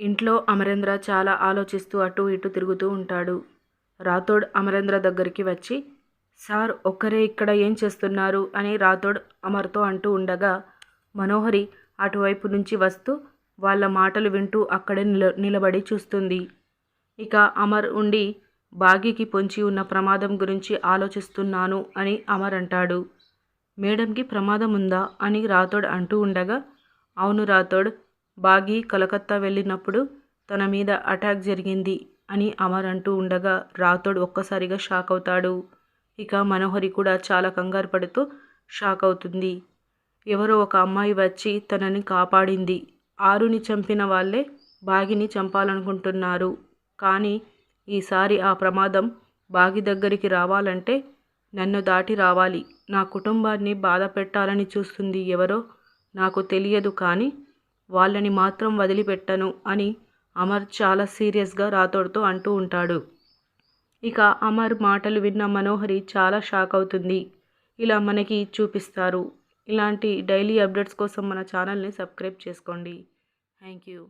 ఇంట్లో అమరేంద్ర చాలా ఆలోచిస్తూ అటూ ఇటూ తిరుగుతూ ఉంటాడు. రాథోడ్ అమరేంద్ర దగ్గరికి వచ్చి సార్ ఒక్కరే ఇక్కడ ఏం చేస్తున్నారు? అని రాథోడ్ అమర్తో అంటూ ఉండగా మనోహరి అటువైపు నుంచి వస్తూ వాళ్ళ మాటలు వింటూ అక్కడే నిల నిలబడి చూస్తుంది. ఇక అమర్ ఉండి బాగీకి పొంచి ఉన్న ప్రమాదం గురించి ఆలోచిస్తున్నాను అని అమర్ అంటాడు. మేడంకి ప్రమాదం ఉందా? అని రాథోడ్ అంటూ ఉండగా అవును రాథోడ్ బాగి కలకత్తా వెళ్ళినప్పుడు తన మీద అటాక్ జరిగింది అని అమర్ అంటూ ఉండగా రాథోడ్ ఒక్కసారిగా షాక్ అవుతాడు. ఇక మనోహరి కూడా చాలా కంగారు పడుతూ షాక్ అవుతుంది. ఎవరో ఒక అమ్మాయి వచ్చి తనని కాపాడింది. ఆరుని చంపిన వాళ్ళే బాగిని చంపాలనుకుంటున్నారు. కానీ ఈసారి ఆ ప్రమాదం బాగి దగ్గరికి రావాలంటే నన్ను దాటి రావాలి. నా కుటుంబాన్ని బాధ పెట్టాలని చూస్తుంది ఎవరో నాకు తెలియదు కానీ వాళ్ళని మాత్రం వదిలిపెట్టను అని అమర్ చాలా సీరియస్గా రాథోడ్తో అంటూ ఉంటాడు. ఇక అమర్ మాటలు విన్న మనోహరి చాలా షాక్ అవుతుంది. ఇలా మనకి చూపిస్తారు. ఇలాంటి డైలీ అప్డేట్స్ కోసం మన ఛానల్ని సబ్స్క్రైబ్ చేసుకోండి. Thank you.